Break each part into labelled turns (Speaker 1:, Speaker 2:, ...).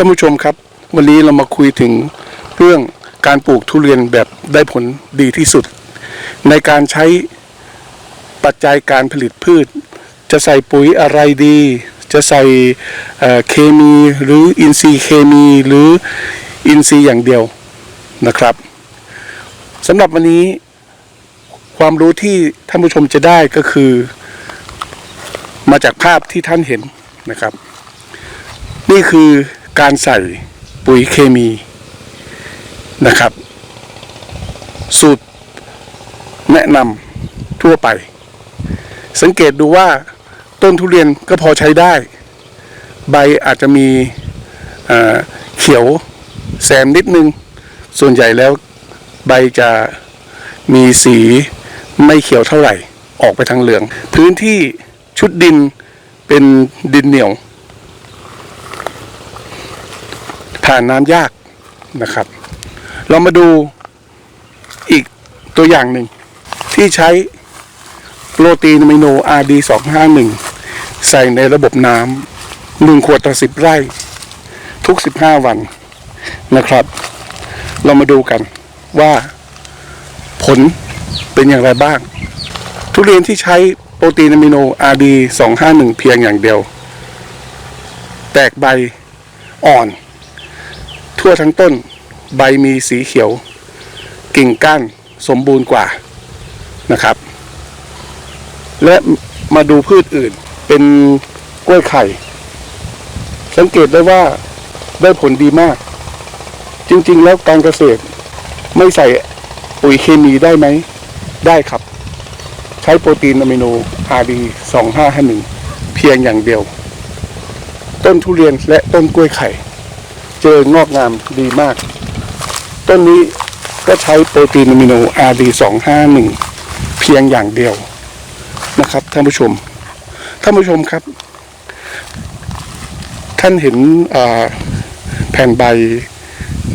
Speaker 1: ท่านผู้ชมครับ วันนี้เรามาคุยถึงเรื่องการปลูกทุเรียนแบบได้ผลดีที่สุด ในการใช้ปัจจัยการผลิตพืช จะใส่ปุ๋ยอะไรดี จะใส่เคมีหรืออินทรีย์เคมีหรืออินทรีย์อย่างเดียวนะครับสำหรับวันนี้ความรู้ที่ท่านผู้ชมจะได้ก็คือ มาจากภาพที่ท่านเห็นนะครับ นี่คือ การใส่ปุ๋ยเคมีนะครับ สูตรแนะนำทั่วไป สังเกตดูว่าต้นทุเรียนก็พอใช้ได้ ใบอาจจะมีเขียวแซมนิดนึง ส่วนใหญ่แล้วใบจะมีสีไม่เขียวเท่าไหร่ ออกไปทางเหลือง พื้นที่ชุดดินเป็นดินเหนียว ผ่านน้ำยากนะครับ เรามาดูอีกตัวอย่างหนึ่ง ที่ใช้โปรตีนอะมิโน RD 251 ใส่ในระบบน้ำหนึ่งขวดต่อสิบไร่ ทุก15วันนะครับ เรามาดูกันว่าผลเป็นอย่างไรบ้าง ทุเรียนที่ใช้โปรตีนอะมิโน RD 251 เพียงอย่างเดียว แตกใบอ่อน ทั่วทั้งต้น ใบมีสีเขียว กิ่งก้านสมบูรณ์กว่านะครับ และมาดูพืชอื่นเป็นกล้วยไข่ สังเกตได้ว่าได้ผลดีมาก จริง ๆ แล้วการเกษตรไม่ใส่ปุ๋ยเคมีได้ไหม ได้ครับ ใช้โปรตีนอะมิโน RD 2551เพียงอย่างเดียว ต้นทุเรียนและต้นกล้วยไข่ เจริญงอกงามดีมาก ต้นนี้ก็ใช้โปรตีนอะมิโน RD 251 เพียงอย่างเดียวนะครับท่านผู้ชม ท่านผู้ชมครับ ท่านเห็นแผ่นใบ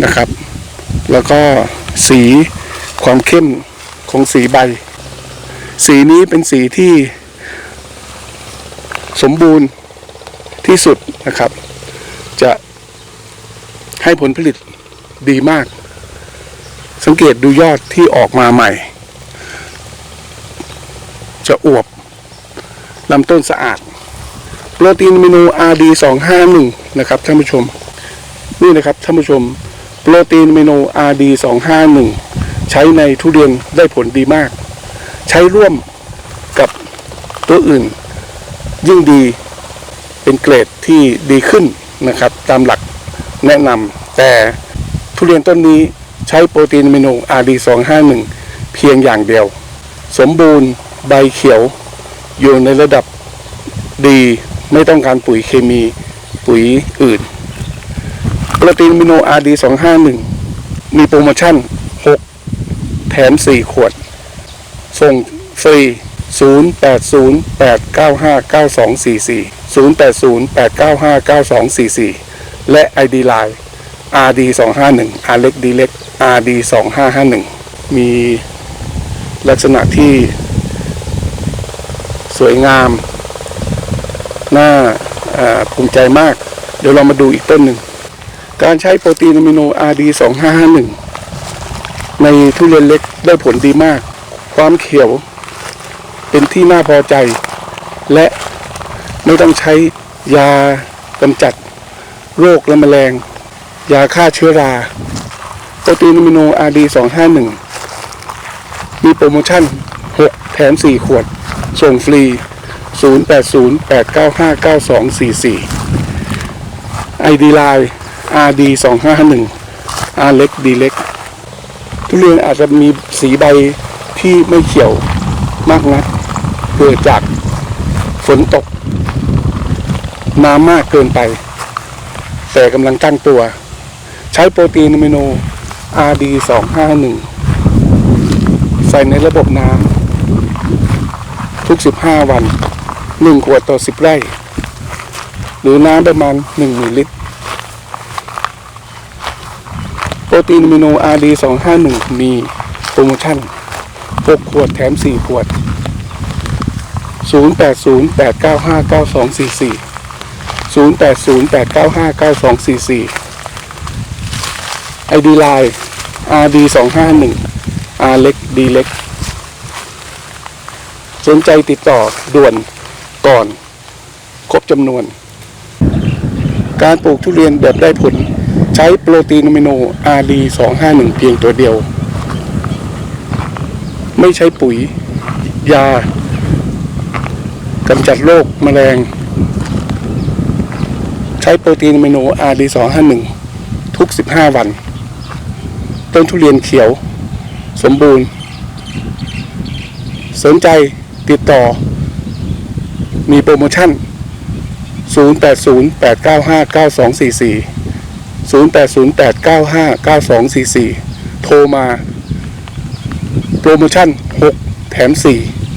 Speaker 1: นะครับ แล้วก็สีความเข้มของสีใบ สีนี้เป็นสีที่สมบูรณ์ที่สุดนะครับ จะ ให้ผลผลิตดีมาก สังเกตดูยอดที่ออกมาใหม่ จะอวบลำต้นสะอาด โปรตีนอะมิโน RD 251นะครับท่านผู้ชม นี่นะครับท่านผู้ชม โปรตีนอะมิโน RD 251ใช้ในทุเรียนได้ผลดีมาก ใช้ร่วมกับตัวอื่น ยิ่งดีเป็นเกรดที่ดีขึ้นนะครับ ตามหลัก แนะนำแต่ทุเรียนต้นนี้ใช้โปรตีนอะมิโน RD 251 เพียงอย่างเดียว สมบูรณ์ใบเขียว อยู่ในระดับดีไม่ต้องการปุ๋ยเคมีปุ๋ยอื่น โปรตีนอะมิโน RD 251 มีโปรโมชั่น 6 แถม 4 ขวด ส่งฟรี 0808959244 0808959244 และ ID Line RD 251 R เล็ก D เล็ก RD 2551 มีลักษณะที่สวยงาม น่าภูมิใจมาก เดี๋ยวเรามาดูอีกต้นหนึ่ง การใช้โปรตีนอะมิโน RD 2551 ในทุเรียนเล็กได้ผลดีมาก ความเขียวเป็นที่น่าพอใจ และไม่ต้องใช้ยากำจัด โรคและแมลง ยาฆ่าเชื้อราโปรตีนอะมิโน RD 251มีโปรโมชั่น 6 แถม 4 ขวด ส่งฟรี 0808959244 ID Line RD 251 R เล็ก D เล็กทุเรียนอาจจะมีสีใบที่ไม่เขียวมากนัก เกิดจากฝนตก น้ำมากเกินไป แต่กำลังตั้งตัว ใช้โปรตีนอะมิโน RD 251 ใส่ในระบบน้ำทุก 15 วัน 1 ขวดต่อ 10 ไร่ หรือน้ำประมาณ1มิลลิตร โปรตีนอะมิโน RD 251 มีโปรโมชั่น 6 ขวดแถม 4 ขวด 0808959244 0 8 0 8 9 5 9 2 4 4 ID Line RD 2 5 1 R เล็ก D เล็ก สนใจติดต่อด่วนก่อน ครบจำนวน การปลูกทุเรียนแบบได้ผล ใช้โปรตีนอะมิโน RD 251 เพียงตัวเดียว ไม่ใช้ปุ๋ย ยากำจัดโรคแมลง ใช้โปรตีนอะมิโน RD 251 ทุก 15 วัน ต้นทุเรียนเขียว สมบูรณ์ สนใจติดต่อ มีโปรโมชั่น 0808959244 0808959244 โทรมา โปรโมชั่น 6 แถม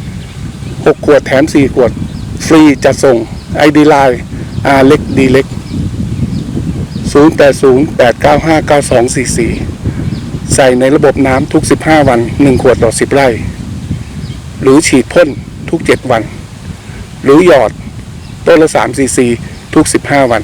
Speaker 1: 4 6 ขวดแถม 4 ขวด ฟรีจัดส่ง ID Line R เล็ก D เล็ก 0808959244 ใส่ในระบบน้ำทุก 15 วัน 1 ขวดต่อ 10 ไร่ หรือฉีดพ่นทุก 7 วัน หรือหยอดต้นละ3ซีซีทุก 15 วัน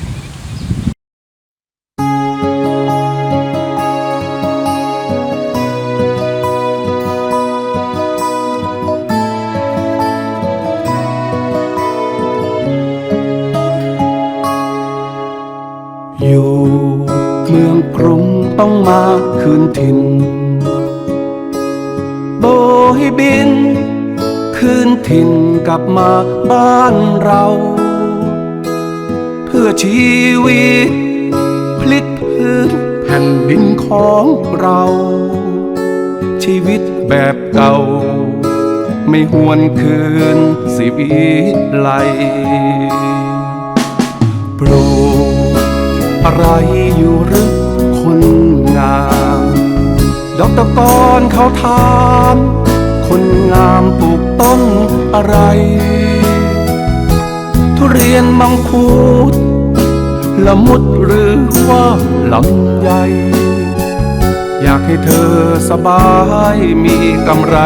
Speaker 2: ต้องมาคืนถิ่น โบให้บิน คืนถิ่นกลับมาบ้านเรา เพื่อชีวิต พลิกพื้นแผ่นดินของเรา ชีวิตแบบเก่า ไม่หวนคืนสิวิไลปลูกอะไรอยู่หรือคน งามดอกตะกอนเขาถามคนงามปลูกต้นอะไร ทุเรียนมังคุดละมุดหรือว่าลำไยอยากให้เธอสบายมีกำไร